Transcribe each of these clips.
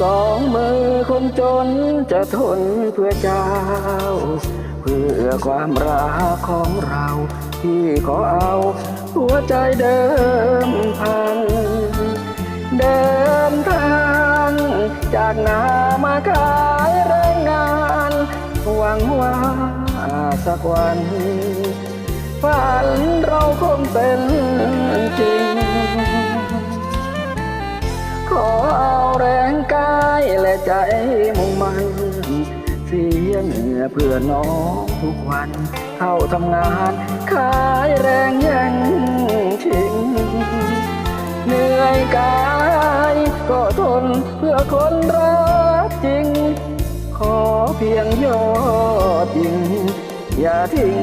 สองมือคนจนจะทนเพื่อเจ้า เพื่อความรักของเราที่ขอเอา หัวใจเดิมพัน เดินทางจากนามาขายแรงงาน หวังว่าสักวันฝันเราคงเป็นจริง ใจมุ่งมั่นเสียเหงื่อเพื่อน้องทุกวัน เข้าทำงานขายแรงแยังชิงเหนื่อยกายก็ทนเพื่อคนรักจริง ขอเพียงยอดยิง อย่าทิ้ง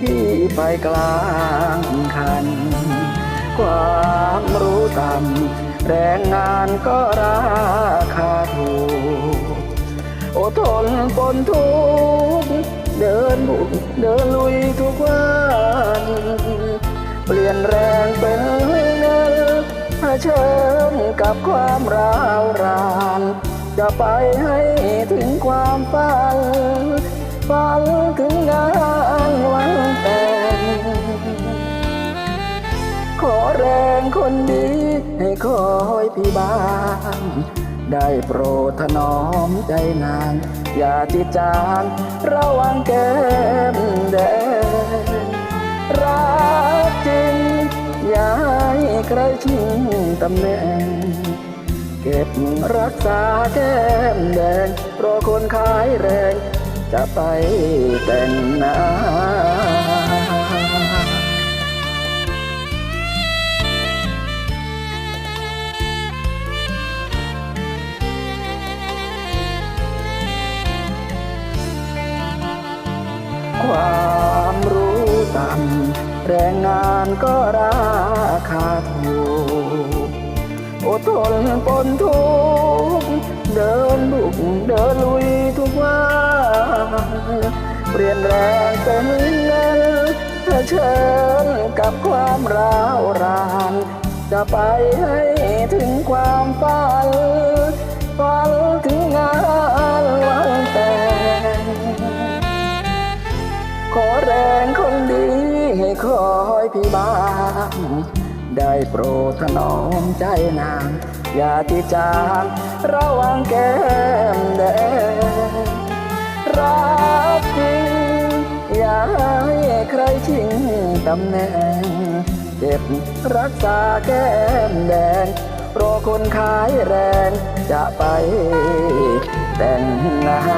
ที่ไปกลางคัน ความรู้ ต่ำแรงงานก็ราคาถูกอดทนปนทุกข์เดินบุกเดินลุยทุกวันเปลี่ยนแรงเป็นเงินเผชิญกับความร้าวรานจะไปให้ถึงความฝันฝันถึงงานวันแต่ง คนดีให้คอยพี่บ้านได้โปรดถนอมใจนาง อย่าจิจานระวังแก้มแดงรักจริง อย่าให้ใครชิงตำแหน่ง เก็บรักษาแก้มแดงรอคนขายแรง จะไปแต่งหน้า ความรู้ต่ำแรงงานก็ราคาถูกอดทนปนทุกข์เดินบุกเดินลุยทุกวันเปลี่ยนแรงเป็นเงินเผชิญกับความร้าวรานจะไปให้ถึงความฝันฝันถึงงานวันแต่ พี่บ้างได้โปรดถนอมใจนาง อย่าที่จางระวังแก้มแดงรักจริงอย่าให้ใครชิงตำแหน่งเจ็บรักษาแก้มแดงรอคนขายแรงจะไปแต่งงาน